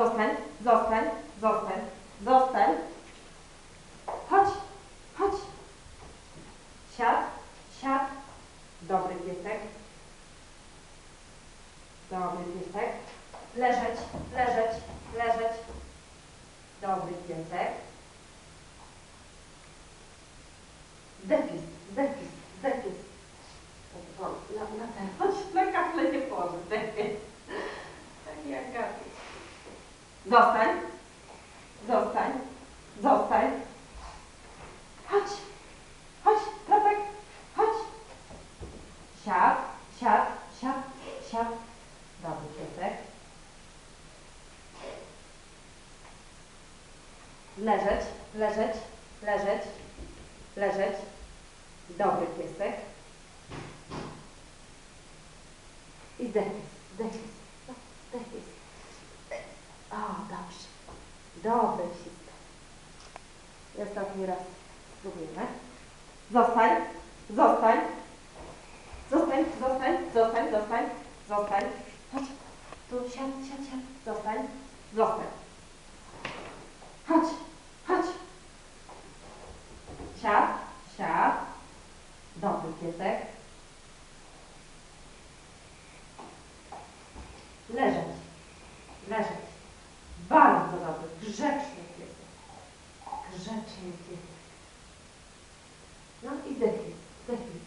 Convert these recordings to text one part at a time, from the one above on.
Zostań, zostań, zostań, zostań. Chodź, chodź. Siad, siad. Dobry piesek. Dobry piesek. Leżeć, leżeć, leżeć. Dobry piesek. Zdepis, zdepis. O, Na, na na Zostań, zostań, zostań. Chodź, chodź, Piotrek, chodź. Siad, siad, siad, siad. Dobry piesek. Leżeć, leżeć, leżeć, leżeć. Dobry piesek. I zdechis, zdechis, Dobry. I ostatni raz spróbujemy. Zostań, zostań. Zostań, zostań, zostań, zostań, zostań. Chodź. Tu siad, siad, siad. Zostań, zostań. Chodź, chodź. Siad, siad. Dobry piesek. Leżeć, leżeć. Bardzo dobry, grzeczny piesek. Grzeczny piesek. No i zdechnij, zdechnij.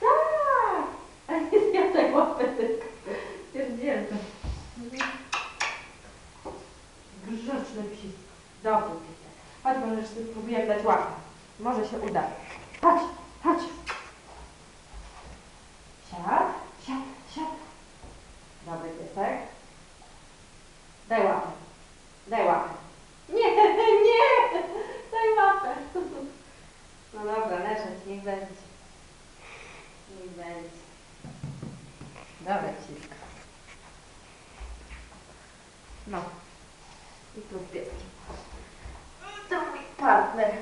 Tak! A nie zjadaj łapy tylko. Pierdzielmy. Grzeczny piesek. Dobry piesek. Chodź, może jeszcze spróbuję dać łapę. Może się uda. Chodź, chodź. Siad, siad, siad. Dobry piesek. Daj łapę. Nie, nie! Daj łapę. No dobra, leżeć, niech będzie. Niech będzie. Dobra, ciska. No. I tu z pieskiem. To mój partner.